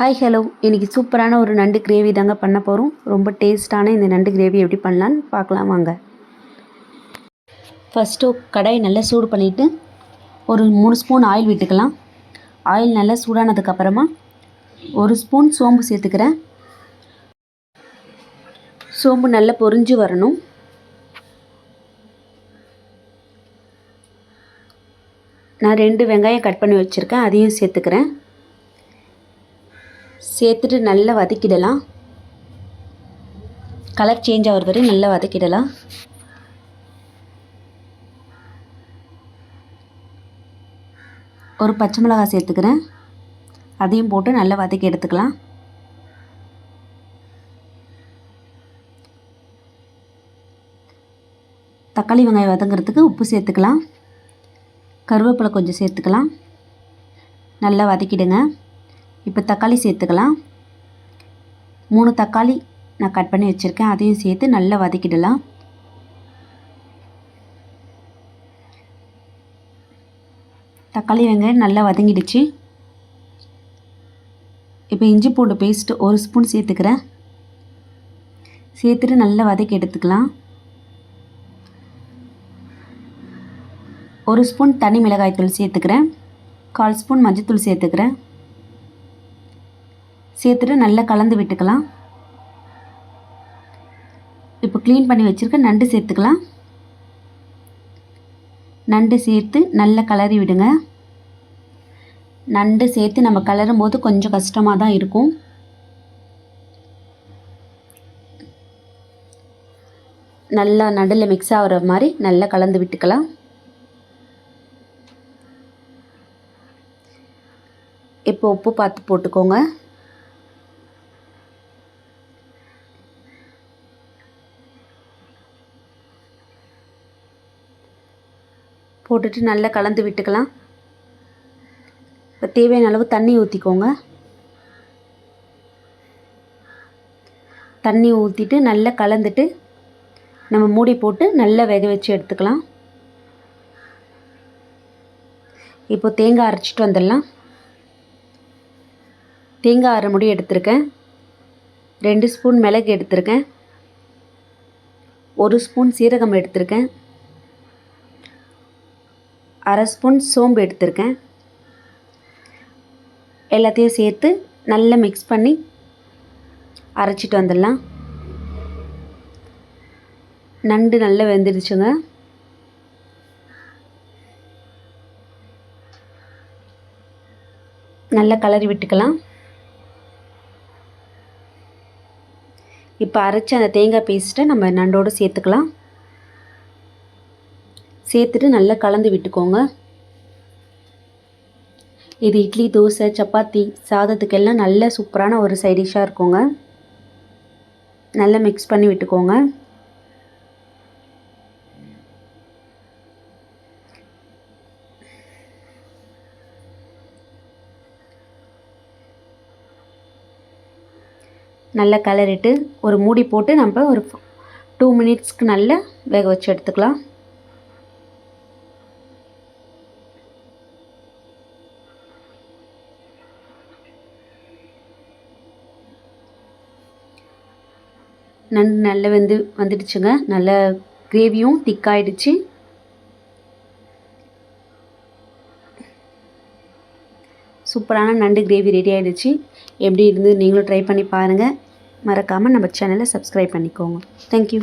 Hi hello இன்றைக்கி சூப்பரான ஒரு நண்டு கிரேவி தாங்க பண்ண போகிறோம் ரொம்ப டேஸ்ட்டான இந்த நண்டு கிரேவி எப்படி பண்ணலான்னு பார்க்கலாம் வாங்க. ஃபஸ்ட்டு கடாயை நல்லா சூடு பண்ணிவிட்டு ஒரு மூணு ஸ்பூன் ஆயில் விட்டுக்கலாம். ஆயில் நல்லா சூடானதுக்கப்புறமா ஒரு ஸ்பூன் சோம்பு சேர்த்துக்கிறேன். சோம்பு நல்லா பொரிஞ்சு வரணும். நான் ரெண்டு வெங்காயம் கட் பண்ணி வச்சுருக்கேன் அதையும் சேர்த்துக்கிறேன். சேர்த்துட்டு நல்லா வதக்கிடலாம். கலர் சேஞ்ச் ஆகிற வரை நல்லா வதக்கிடலாம். ஒரு பச்சை மிளகாய் சேர்த்துக்கிறேன். அதையும் போட்டு நல்லா வதக்கி எடுத்துக்கலாம். தக்காளி வெங்காயம் வதங்கிறதுக்கு உப்பு சேர்த்துக்கலாம். கருவேப்பிலை கொஞ்சம் சேர்த்துக்கலாம். நல்லா வதக்கிடுங்க. இப்போ தக்காளி சேர்த்துக்கலாம். மூணு தக்காளி நான் கட் பண்ணி வச்சுருக்கேன். அதையும் சேர்த்து நல்லா வதக்கிடலாம். தக்காளி வெங்காயம் நல்லா வதங்கிடுச்சு. இப்போ இஞ்சி பூண்டு பேஸ்ட்டு ஒரு ஸ்பூன் சேர்த்துக்கிறேன். சேர்த்துட்டு நல்லா வதக்கி எடுத்துக்கலாம். ஒரு ஸ்பூன் தனி மிளகாய்த்தூள் சேர்த்துக்கிறேன். கால் ஸ்பூன் மஞ்சத்தூள் சேர்த்துக்கிறேன். சேர்த்துட்டு நல்லா கலந்து விட்டுக்கலாம். இப்போ க்ளீன் பண்ணி வச்சுருக்க நண்டு சேர்த்துக்கலாம். நண்டு சேர்த்து நல்லா கலரி விடுங்க. நண்டு சேர்த்து நம்ம கலரும் போது கொஞ்சம் கஷ்டமாக தான் இருக்கும். நல்லா நடுவில் மிக்ஸ் ஆகிற மாதிரி நல்லா கலந்து விட்டுக்கலாம். இப்போ உப்பு பார்த்து போட்டுக்கோங்க. போட்டுட்டு நல்லா கலந்து விட்டுக்கலாம். இப்போ தேவையான அளவு தண்ணி ஊற்றிக்கோங்க தண்ணி ஊற்றிட்டு நல்லா கலந்துட்டு நம்ம மூடி போட்டு நல்லா வேக வச்சு எடுத்துக்கலாம். இப்போ தேங்காய் அரைச்சிட்டு வந்துடலாம். தேங்காய் அரை முடி எடுத்திருக்கேன். ரெண்டு ஸ்பூன் மிளகு எடுத்திருக்கேன். ஒரு ஸ்பூன் சீரகம் எடுத்திருக்கேன். அரை ஸ்பூன் சோம்பு எடுத்திருக்கேன். எல்லாத்தையும் சேர்த்து நல்லா மிக்ஸ் பண்ணி அரைச்சிட்டு வந்துடலாம். நண்டு நல்லா வெந்துடுச்சுங்க. நல்லா கலரி விட்டுக்கலாம். இப்போ அரைச்சி அந்த தேங்காய் பேஸ்ட்டை நம்ம நண்டோடு சேர்த்துக்கலாம். சேர்த்துட்டு நல்லா கலந்து விட்டுக்கோங்க. இது இட்லி தோசை சப்பாத்தி சாதத்துக்கெல்லாம் நல்ல சூப்பரான ஒரு சைடிஷாக இருக்குங்க. நல்லா மிக்ஸ் பண்ணி விட்டுக்கோங்க. நல்லா கலரிட்டு ஒரு மூடி போட்டு நம்ம ஒரு டூ மினிட்ஸ்க்கு நல்லா வேக வச்சு எடுத்துக்கலாம். நண்டு நல்லா வந்து வந்துடுச்சுங்க. நல்ல கிரேவியும் திக்காயிடுச்சு. சூப்பரான நண்டு கிரேவி ரெடி ஆகிடுச்சு எப்படி இருந்து நீங்களும் ட்ரை பண்ணி பாருங்கள் மறக்காமல் நம்ம சேனலை சப்ஸ்கிரைப் பண்ணிக்கோங்க. தேங்க்யூ